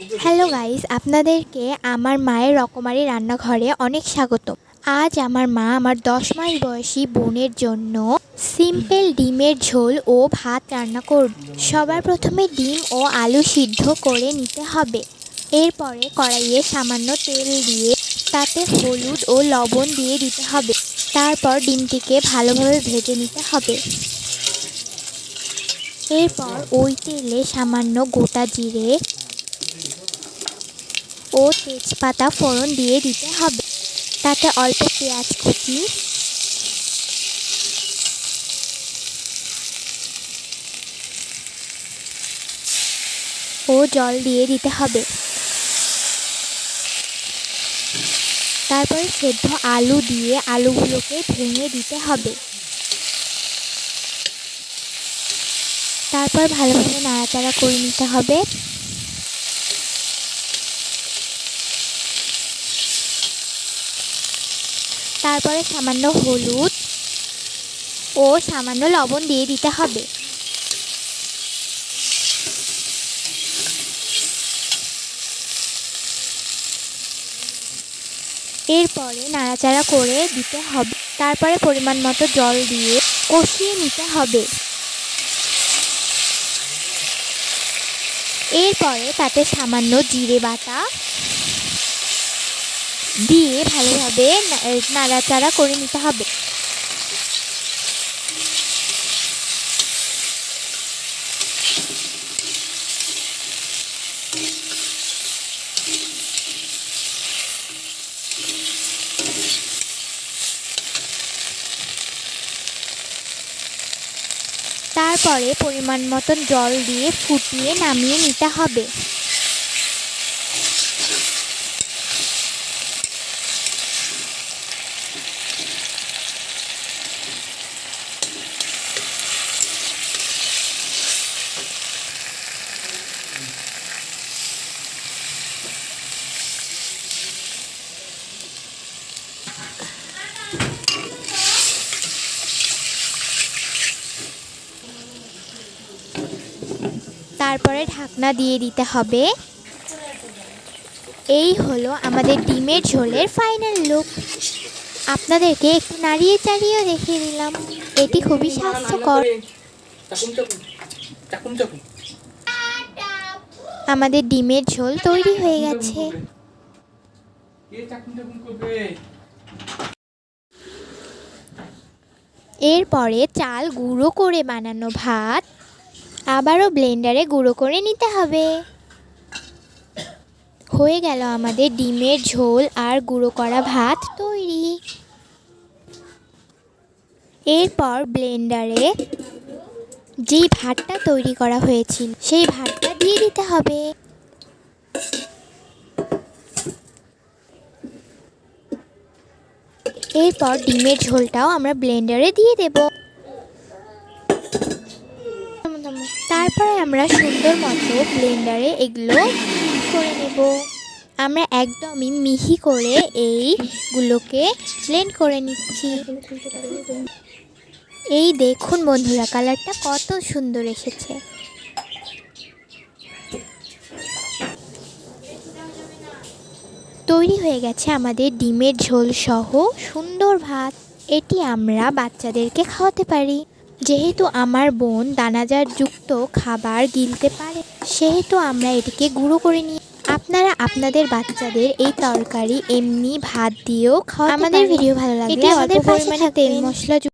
Hello guys আপনাদেরকে আমার মায়ের রকমারি রান্নাঘরে অনেক স্বাগত। আজ আমার মা আমার দশ মাস বয়সী বোনের জন্য সিম্পল ডিমের ঝোল ও ভাত রান্না করব। সবার প্রথমে ডিম ও আলু সিদ্ধ করে নিতে হবে। এরপরে কড়াইয়ে সামান্য তেল দিয়ে তাতে হলুদ ও লবণ দিয়ে দিতে হবে। তারপর ডিমটিকে ভালোভাবে ভেজে নিতে হবে। এরপর ওই তেলে সামান্য গোটা জিরে ও তেজপাতা ফোড়ন দিয়ে দিতে হবে। তাতে অল্প পেঁয়াজ কুচি। ও জল দিয়ে দিতে হবে। তারপরে সেদ্ধ আলু দিয়ে আলুগুলোকে ভেঙে দিতে হবে। তারপর ভালোভাবে নাড়াচাড়া করে নিতে হবে। তারপরে সামান্য হলুদ ও সামান্য লবণ দিয়ে দিতে হবে। এরপরে নাড়াচাড়া করে দিতে হবে। তারপরে পরিমাণ মতো জল দিয়ে কষিয়ে নিতে হবে। এরপরে তাতে সামান্য জিরে বাটা দিয়ে ভালোভাবে নাড়াচাড়া করে নিতে হবে। তারপরে পরিমাণ মতন জল দিয়ে ফুটিয়ে নামিয়ে নিতে হবে। তারপরে ঢাকনা দিয়ে দিতে হবে। এই হলো আমাদের ডিমের ঝোলের ফাইনাল লুক আপনাদেরকে একটু নাড়িয়ে চাড়িয়েও দেখিয়ে দিলাম। এটি খুবই স্বাস্থ্যকর। আমাদের ডিমের ঝোল তৈরি হয়ে গেছে। এরপরে চাল গুঁড়ো করে বানানো ভাত। আবারও ব্লেন্ডারে গুঁড়ো করে নিতে হবে। হয়ে গেল আমাদের ডিমের ঝোল আর গুঁড়ো করা ভাত তৈরি। এরপর ব্লেন্ডারে যেই ভাতটা তৈরি করা হয়েছিল, সেই ভাতটা দিয়ে দিতে হবে। এরপর ডিমের ঝোলটাও আমরা ব্লেন্ডারে দিয়ে দেব। তারপরে আমরা সুন্দর মতো ব্লেন্ডারে এগুলো করে নেব। আমরা একদমই মিহি করে এইগুলোকে ব্লেন্ড করে নিচ্ছি। এই দেখুন বন্ধুরা, কালারটা কত সুন্দর এসেছে। তৈরি হয়ে গেছে আমাদের ডিমের ঝোল সহ সুন্দর ভাত। এটি আমরা বাচ্চাদেরকে খাওয়াতে পারি। যেহেতু আমার বোন দানাজার যুক্ত খাবার গিলতে পারে সেহেতু আমরা এটিকে গুঁড়ো করে নিই। আপনারা আপনাদের বাচ্চাদের এই তরকারি এমনি ভাত দিয়েও খাওয়া আমাদের ভিডিও ভালো লাগে আমাদের পরিমাণে তেল মশলা